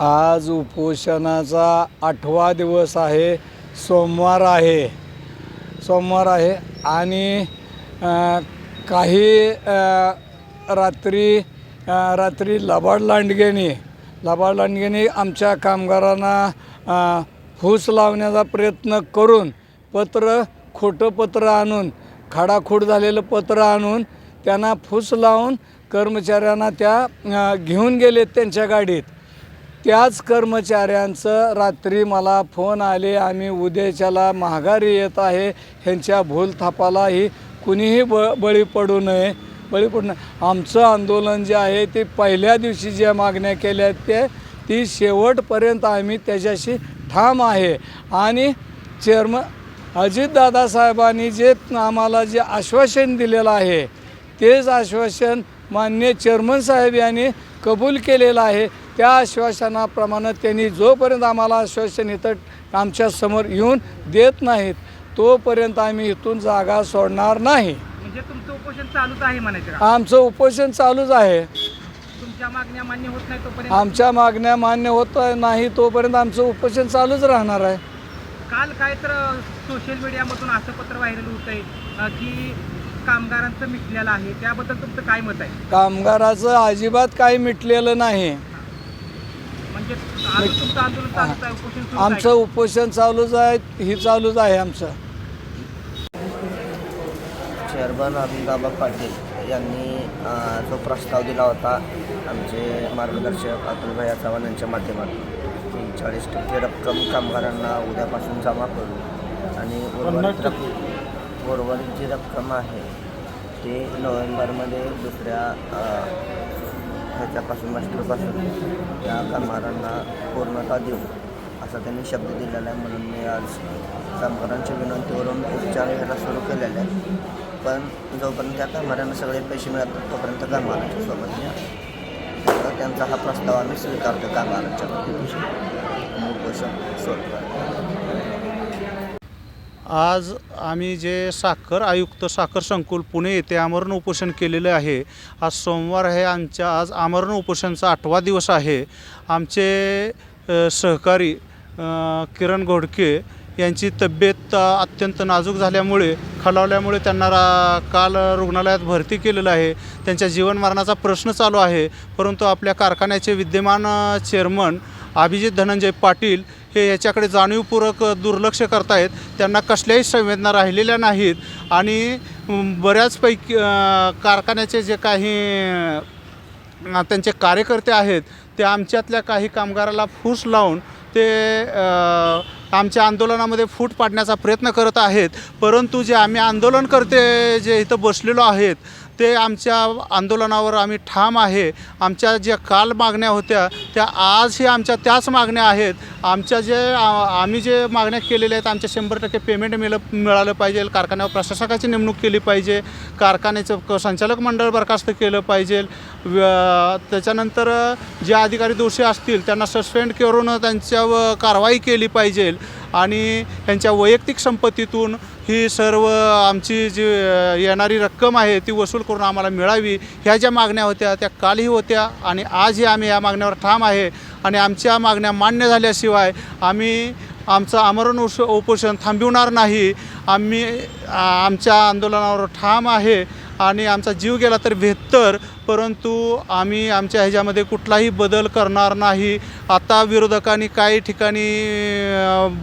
आज उपोषणाचा आठवा दिवस आहे सोमवार आहे. सोमवार आहे आणि काही रात्री रात्री लबाड लांडगेने लबाड लांडगेने आमच्या कामगारांना फूस लावण्याचा प्रयत्न करून पत्र खोटं पत्र आणून खाडाखोड झालेलं पत्र आणून त्यांना फूस लावून कर्मचाऱ्यांना त्या घेऊन गेलेत त्यांच्या गाडीत. त्याच कर्मचाऱ्यांचं रात्री मला फोन आले आम्ही उद्याच्याला माघारी येत आहे. ह्यांच्या भूलथापालाही कुणीही ब बळी पडू नये बळी पडू नये. आमचं आंदोलन जे आहे ते पहिल्या दिवशी ज्या मागण्या केल्या आहेत ते ती शेवटपर्यंत आम्ही त्याच्याशी ठाम आहे. आणि चेअरम अजित दादासाहेबांनी जे आम्हाला जे आश्वासन दिलेलं आहे तेच आश्वासन मान्य चेअरमन साहेब यांनी कबूल केलेलं आहे. त्या आश्वासनाप्रमाणे त्यांनी जोपर्यंत आम्हाला आश्वासन इथं आमच्यासमोर येऊन देत नाहीत तोपर्यंत आम्ही इथून जागा सोडणार नाही. म्हणजे तुमचं उपोषण चालूच आहे म्हणायचं का? आमचं उपोषण चालूच आहे. तुमच्या मागण्या मान्य होत नाही तोपर्यंत? आमच्या मागण्या मान्य होत नाही तोपर्यंत आमचं उपोषण चालूच राहणार आहे. काल काय तर सोशल मीडियामधून असं पत्र व्हायरल होत आहे की कामगारांचं मिटलेलं आहे. त्याबद्दल तुमचं काय मत आहे? कामगाराचं अजिबात काही मिटलेलं नाही म्हणजे आज तुमचं आंदोलन चालूच आहे उपोषण सुरूच आहे. आमचं उपोषण चालूच आहे ही चालूच आहे आमचं. चेअरमन अभिदाबा पाटील यांनी जो प्रस्ताव दिला होता आमचे मार्गदर्शक अतुलभाई चव्हाण यांच्या माध्यमातून की चाळीस टक्के रक्कम कामगारांना उद्यापासून जमा करू. आणि उर्वरित रक्कम उर्वरित जी रक्कम आहे ते नोव्हेंबरमध्ये दुसऱ्या ह्याच्यापासून मास्टरपासून त्या कामगारांना पूर्णता देऊ असा त्यांनी शब्द दिलेला आहे म्हणून मी आज कामगारांच्या विनंतीवरून उपचार घ्यायला सुरू केलेले आहे. पण जोपर्यंत त्या कामगारांना सगळे पैसे मिळतात तोपर्यंत कामगारांच्या सोबत तर त्यांचा हा प्रस्ताव आम्ही स्वीकारतो कामगारांच्या वतीने. आणि उपोषण सोडतो. आज आम्ही जे साखर आयुक्त साखर संकुल पुणे येथे आमरण उपोषण केलेले आहे आज सोमवार आहे आमच्या आज आमरण उपोषणचा आठवा दिवस आहे. आमचे सहकारी किरण घोडके यांची तब्येत अत्यंत नाजूक झाल्यामुळे खालावल्यामुळे त्यांना रा काल रुग्णालयात भरती केलेलं आहे. त्यांच्या जीवनमरणाचा प्रश्न चालू आहे. परंतु आपल्या कारखान्याचे विद्यमान चेअरमन अभिजित धनंजय पाटील हे याच्याकडे जाणीवपूर्वक दुर्लक्ष करतायत. त्यांना कसल्याही संवेदना राहिलेल्या नाहीत. आणि बऱ्याचपैकी कारखान्याचे जे काही त्यांचे कार्यकर्ते आहेत ते आमच्यातल्या काही कामगाराला फूस लावून ते आमच्या आंदोलनामध्ये फूट पाडण्याचा प्रयत्न करत आहेत. परंतु जे आम्ही आंदोलनकर्ते जे इथं बसलेलो आहेत ते आमच्या आंदोलनावर आम्ही ठाम आहे. आमच्या ज्या काल मागण्या होत्या त्या आजही आमच्या त्याच मागण्या आहेत. आमच्या जे आम्ही जे मागण्या केलेल्या आहेत आमच्या शंभर टक्के पेमेंट मिळ मिळालं पाहिजे. कारखान्यावर प्रशासकाची नेमणूक केली पाहिजे. कारखान्याचं क- संचालक मंडळ बरखास्त केलं पाहिजे. त्याच्यानंतर जे अधिकारी दोषी असतील त्यांना सस्पेंड करून त्यांच्यावर कारवाई केली पाहिजे. आणि त्यांच्या वैयक्तिक संपत्तीतून ही सर्व आमची जी येणारी रक्कम आहे ती वसूल करून आम्हाला मिळावी ह्या ज्या मागण्या होत्या त्या कालही होत्या आणि आजही आम्ही या मागण्यावर ठाम आहे आणि आमच्या मागण्या मान्य झाल्याशिवाय आम्ही आमचं आमरण उष उपोषण थांबविणार नाही. आम्ही आमच्या आंदोलनावर ठाम आहे आणि आमचा जीव गेला तर बेहत्तर परंतु आम्ही आमच्या ह्याच्यामध्ये कुठलाही बदल करणार नाही. आता विरोधकांनी काही ठिकाणी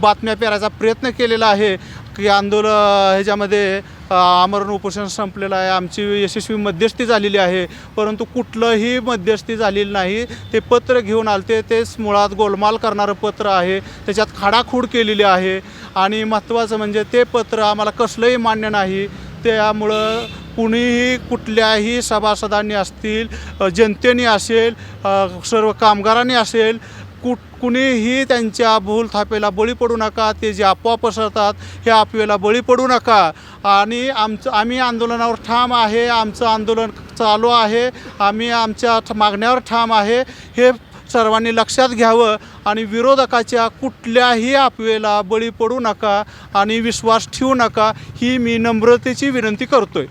बातम्या पेरायचा प्रयत्न केलेला आहे. की आंदोलन ह्याच्यामध्ये आमरण उपोषण संपलेलं आहे. आमची यशस्वी मध्यस्थी झालेली आहे. परंतु कुठलंही मध्यस्थी झालेली नाही. ते पत्र घेऊन आलते. तेच मुळात गोलमाल करणारं पत्र आहे. त्याच्यात खाडाखूड केलेली आहे. आणि महत्त्वाचं म्हणजे ते पत्र आम्हाला कसलंही मान्य नाही. त्यामुळं कुणीही कुठल्याही सभासदांनी असतील जनतेने असेल सर्व कामगारांनी असेल कुठ कुणीही त्यांच्या भूल थापेला बळी पडू नका. ते जे अफवा पसरतात हे अफवेला बळी पडू नका. आणि आमचं आम्ही आंदोलनावर ठाम आहे आमचं आंदोलन चालू आहे आम्ही आमच्या मागण्यावर ठाम आहे हे सर्वांनी लक्षात घ्यावं. आणि विरोधकाच्या कुठल्याही अफवेला बळी पडू नका आणि विश्वास ठेवू नका ही मी नम्रतेची विनंती करतोय.